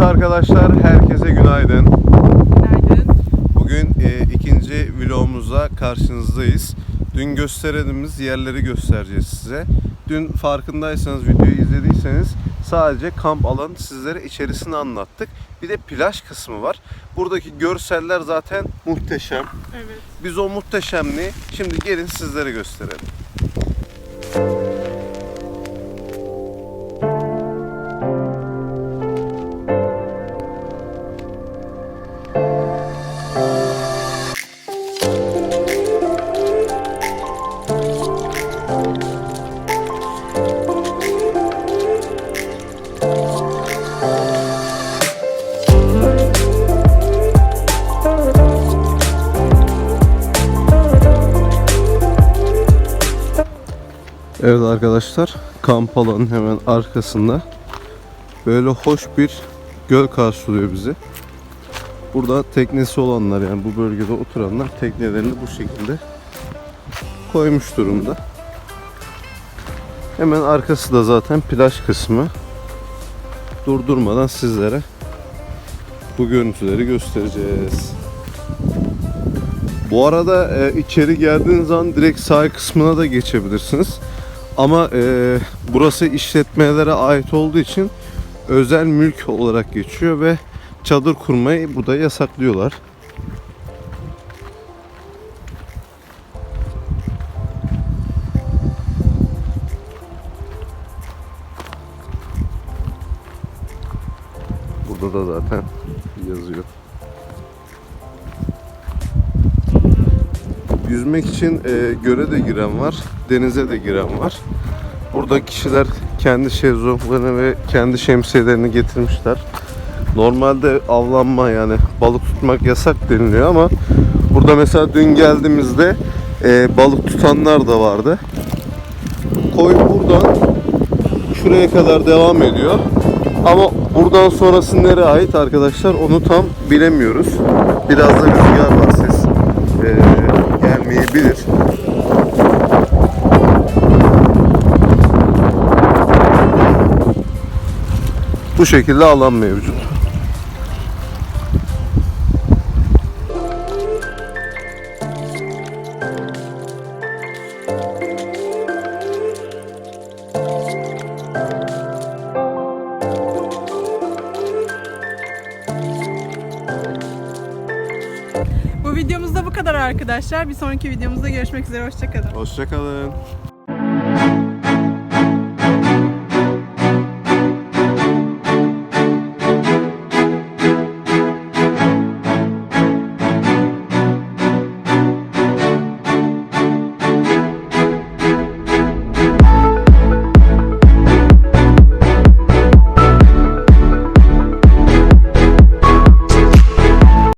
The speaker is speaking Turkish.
Evet arkadaşlar herkese günaydın. Günaydın. Bugün e, ikinci vlogumuzla karşınızdayız. Dün gösterdiğimiz yerleri göstereceğiz size. Dün farkındaysanız videoyu izlediyseniz sadece kamp alanı sizlere içerisini anlattık. Bir de plaj kısmı var. Buradaki görseller zaten muhteşem. Evet. Biz o muhteşemliği şimdi gelin sizlere gösterelim. Evet arkadaşlar kamp alanının hemen arkasında böyle hoş bir göl karşılıyor bizi. Burada teknesi olanlar yani bu bölgede oturanlar teknelerini bu şekilde koymuş durumda. Hemen arkası da zaten plaj kısmı. Durdurmadan sizlere bu görüntüleri göstereceğiz. Bu arada e, içeri geldiğiniz zaman direkt sağ kısmına da geçebilirsiniz. Ama e, burası işletmelere ait olduğu için özel mülk olarak geçiyor ve çadır kurmayı burada yasaklıyorlar. Burada da zaten yazıyor. Yüzmek için e, göle de giren var, denize de giren var. Burada kişiler kendi şezlonglarını ve kendi şemsiyelerini getirmişler. Normalde avlanma yani balık tutmak yasak deniliyor ama burada mesela dün geldiğimizde e, balık tutanlar da vardı. Koy buradan şuraya kadar devam ediyor. Ama buradan sonrası nereye ait arkadaşlar onu tam bilemiyoruz. Biraz da rüzgar var ses e, gelmeyebilir. Bu şekilde alan mevcut. Kadar arkadaşlar. Bir sonraki videomuzda görüşmek üzere. Hoşçakalın. Hoşçakalın.